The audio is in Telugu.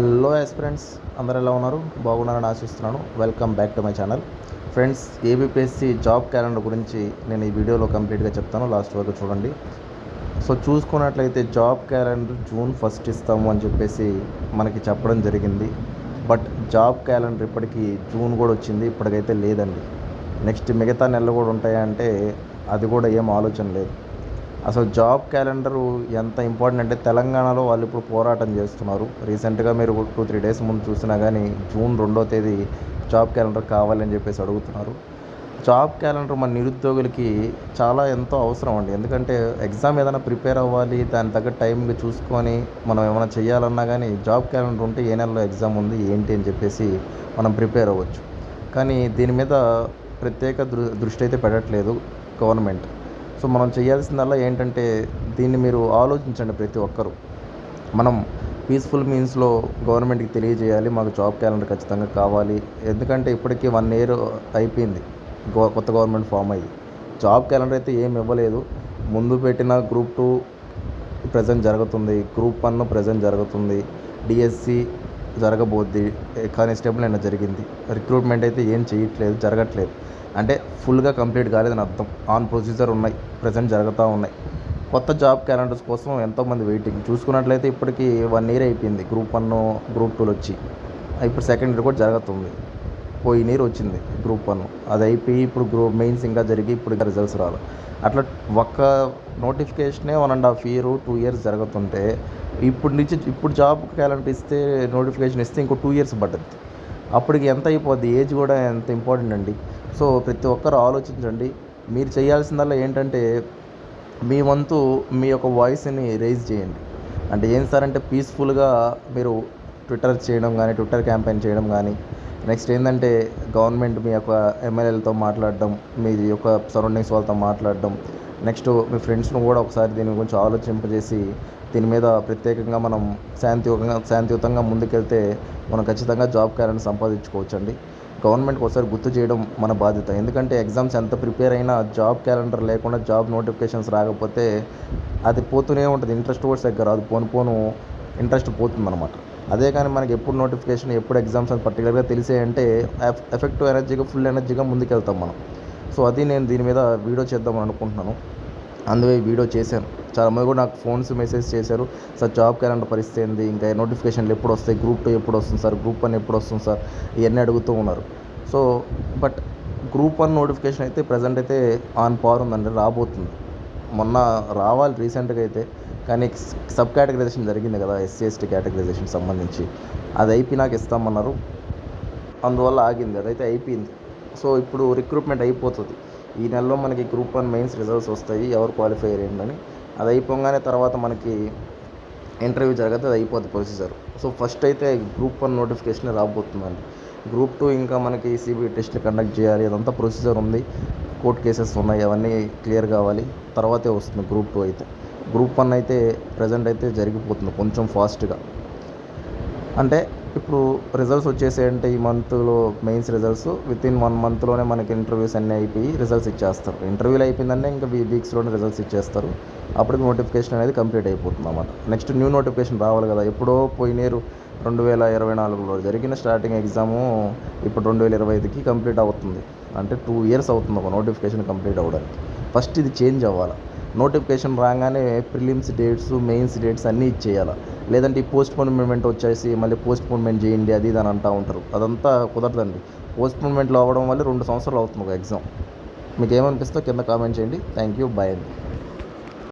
హలో ఫ్రెండ్స్ అందరు ఎలా ఉన్నారు? బాగున్నారని ఆశిస్తున్నాను. Welcome back to my channel friends APPSC job calendar గురించి నేను ఈ వీడియోలో కంప్లీట్గా చెప్తాను. లాస్ట్ వరకు చూడండి. సో చూసుకున్నట్లయితే జాబ్ క్యాలెండర్ జూన్ ఫస్ట్ ఇస్తాము అని చెప్పేసి మనకి చెప్పడం జరిగింది. బట్ జాబ్ క్యాలెండర్ ఇప్పటికీ జూన్ కూడా వచ్చింది. ఇప్పటికైతే లేదండి. నెక్స్ట్ మిగతా నెలలు కూడా ఉంటాయంటే అది కూడా ఏం ఆలోచన లేదు. అసలు జాబ్ క్యాలెండరు ఎంత ఇంపార్టెంట్ అంటే తెలంగాణలో వాళ్ళు ఇప్పుడు పోరాటం చేస్తున్నారు. రీసెంట్గా మీరు టూ త్రీ డేస్ ముందు చూసినా కానీ జూన్ రెండో తేదీ జాబ్ క్యాలెండర్ కావాలని చెప్పేసి అడుగుతున్నారు. జాబ్ క్యాలెండర్ మన నిరుద్యోగులకి చాలా ఎంతో అవసరం అండి. ఎందుకంటే ఎగ్జామ్ ఏదైనా ప్రిపేర్ అవ్వాలి దాని తగ్గ టైంకి చూసుకొని మనం ఏమైనా చేయాలన్నా కానీ జాబ్ క్యాలెండర్ ఉంటే ఏ నెలలో ఎగ్జామ్ ఉంది ఏంటి అని చెప్పేసి మనం ప్రిపేర్ అవ్వచ్చు. కానీ దీని మీద ప్రత్యేక దృ దృష్టి అయితే పెట్టట్లేదు గవర్నమెంట్. సో మనం చేయాల్సిందల్లా ఏంటంటే దీన్ని మీరు ఆలోచించండి ప్రతి ఒక్కరూ. మనం పీస్ఫుల్ మీన్స్లో గవర్నమెంట్కి తెలియజేయాలి మాకు జాబ్ క్యాలెండర్ ఖచ్చితంగా కావాలి. ఎందుకంటే ఇప్పటికీ వన్ ఇయర్ అయిపోయింది గో కొత్త గవర్నమెంట్ ఫామ్ అయ్యి. జాబ్ క్యాలెండర్ అయితే ఏమి ఇవ్వలేదు. ముందు పెట్టిన గ్రూప్ టూ ప్రజెంట్ జరుగుతుంది గ్రూప్ వన్ ప్రజెంట్ జరుగుతుంది డిఎస్సి జరగబోద్ది కానిస్టేబుల్ అయినా జరిగింది. రిక్రూట్మెంట్ అయితే ఏం చేయట్లేదు జరగట్లేదు. అంటే ఫుల్గా కంప్లీట్ కాలేదని అర్థం ఆన్ ప్రొసీజర్ ఉన్నాయి. ప్రజెంట్ జరుగుతూ ఉన్నాయి. కొత్త జాబ్ క్యాలెండర్స్ కోసం ఎంతోమంది వెయిటింగ్. చూసుకున్నట్లయితే ఇప్పటికీ వన్ ఇయర్ అయిపోయింది. గ్రూప్ వన్ గ్రూప్ టూలు వచ్చి. ఇప్పుడు సెకండ్ ఇయర్ కూడా జరుగుతుంది. పోయిన ఇయర్ వచ్చింది గ్రూప్ వన్. అది అయిపోయి ఇప్పుడు గ్రూప్ మెయిన్స్ ఇంకా జరిగి ఇప్పుడు ఇంకా రిజల్ట్స్ రాదు అట్లా ఒక్క నోటిఫికేషనే one and half year two years జరుగుతుంటే ఇప్పుడు నుంచి ఇప్పుడు జాబ్ క్యాలెండర్ ఇస్తే నోటిఫికేషన్ ఇస్తే ఇంకో టూ ఇయర్స్ పడుతుంది అప్పటికి ఎంత అయిపోద్ది? ఏజ్ కూడా ఎంత ఇంపార్టెంట్ అండి? సో ప్రతి ఒక్కరు ఆలోచించండి. మీరు చేయాల్సిందల్లా ఏంటంటే మీ వంతు మీ యొక్క వాయిస్ని రేజ్ చేయండి. అంటే ఏం సార్ అంటే పీస్ఫుల్గా మీరు ట్విట్టర్ చేయడం కానీ ట్విట్టర్ క్యాంపెయిన్ చేయడం కానీ నెక్స్ట్ ఏంటంటే గవర్నమెంట్ మీ యొక్క ఎమ్మెల్యేలతో మాట్లాడడం మీ యొక్క సరౌండింగ్స్ వాళ్ళతో మాట్లాడడం నెక్స్ట్ మీ ఫ్రెండ్స్ను కూడా ఒకసారి దీని గురించి ఆలోచింపజేసి దీని మీద ప్రత్యేకంగా మనం శాంతియుతంగా శాంతియుతంగా ముందుకెళ్తే మనం ఖచ్చితంగా జాబ్ క్యారెంట్ సంపాదించుకోవచ్చండి. గవర్నమెంట్కి ఒకసారి గుర్తు చేయడం మన బాధ్యత. ఎందుకంటే ఎగ్జామ్స్ ఎంత ప్రిపేర్ అయినా జాబ్ క్యాలెండర్ లేకుండా జాబ్ నోటిఫికేషన్స్ రాకపోతే అది పోతూనే ఉంటుంది. ఇంట్రెస్ట్ కూడా దగ్గర అది పోను పోను ఇంట్రెస్ట్ పోతుందన్నమాట. అదే కానీ మనకి ఎప్పుడు నోటిఫికేషన్ ఎప్పుడు ఎగ్జామ్స్ అని పర్టికులర్గా తెలిసే అంటే ఎఫెక్టివ్ ఎనర్జీగా ఫుల్ ఎనర్జీగా ముందుకెళ్తాం మనం. సో అది నేను దీని మీద వీడియో చేద్దామని అనుకుంటున్నాను. అందువే వీడియో చేశాను. చాలామంది కూడా నాకు ఫోన్స్ మెసేజ్ చేశారు. సార్ జాబ్ క్యాలెండర్ పరిస్థితి ఏంది? ఇంకా నోటిఫికేషన్లు ఎప్పుడు వస్తాయి? గ్రూప్ టూ ఎప్పుడు వస్తుంది సార్? గ్రూప్ వన్ ఎప్పుడు వస్తుంది సార్? ఇవన్నీ అడుగుతూ ఉన్నారు. So but group one notification అయితే ప్రజెంట్ అయితే ఆన్ పవర్ ఉందండి రాబోతుంది. మొన్న రావాలి రీసెంట్గా అయితే కానీ సబ్ కేటగరైజేషన్ జరిగింది కదా ఎస్సీ ఎస్టీ కేటగరైజేషన్ సంబంధించి. అది అయిపోయినాక ఇస్తామన్నారు. అందువల్ల ఆగింది అదైతే అయిపోయింది. సో ఇప్పుడు రిక్రూట్మెంట్ అయిపోతుంది. ఈ నెలలో మనకి గ్రూప్ వన్ మెయిన్స్ రిజల్ట్స్ వస్తాయి ఎవరు క్వాలిఫై అయ్యిందని అది అయిపోగానే తర్వాత మనకి ఇంటర్వ్యూ జరగదు అది అయిపోద్ది ప్రొసీజర్. సో ఫస్ట్ అయితే గ్రూప్ వన్ నోటిఫికేషన్ రాబోతుందండి. గ్రూప్ టూ ఇంకా మనకి సిబిఐ టెస్ట్లు కండక్ట్ చేయాలి అదంతా ప్రొసీజర్ ఉంది. కోర్ట్ కేసెస్ ఉన్నాయి అవన్నీ క్లియర్ కావాలి. తర్వాతే వస్తుంది గ్రూప్ టూ అయితే. గ్రూప్ వన్ అయితే ప్రజెంట్ అయితే జరిగిపోతుంది కొంచెం ఫాస్ట్గా. అంటే ఇప్పుడు రిజల్ట్స్ వచ్చేసేయంటే ఈ మంత్లో mains results with in one మంత్లోనే మనకి ఇంటర్వ్యూస్ అన్నీ అయిపోయి రిజల్ట్స్ ఇచ్చేస్తారు. ఇంటర్వ్యూలు అయిపోయిందంటే ఇంకా వీ వీక్స్లోనే రిజల్ట్స్ ఇచ్చేస్తారు. అప్పటికి నోటిఫికేషన్ అనేది కంప్లీట్ అయిపోతుంది అన్నమాట. నెక్స్ట్ న్యూ నోటిఫికేషన్ రావాలి కదా. ఎప్పుడో పోయినేరు రెండు వేల ఇరవై నాలుగులో జరిగిన స్టార్టింగ్ ఎగ్జాము ఇప్పుడు రెండు వేల ఇరవై ఐదుకి కంప్లీట్ అవుతుంది. అంటే టూ ఇయర్స్ అవుతుంది ఒక నోటిఫికేషన్ కంప్లీట్ అవ్వడానికి. ఫస్ట్ ఇది చేంజ్ అవ్వాలి. నోటిఫికేషన్ రాగానే ప్రిలిమ్స్ డేట్స్ మెయిన్స్ డేట్స్ అన్నీ ఇచ్చేయాలి? లేదంటే ఈ పోస్ట్పోన్మెంట్ వచ్చేసి మళ్ళీ పోస్ట్ పోన్మెంట్ చేయండి అది ఇది అని అంటూ ఉంటారు. అదంతా కుదరదండి. పోస్ట్ పోన్మెంట్లో అవ్వడం వల్ల రెండు సంవత్సరాలు అవుతుంది ఒక ఎగ్జామ్. మీకు ఏమనిపిస్తుందో కింద కామెంట్ చేయండి. Thank you. బాయ్ అండి.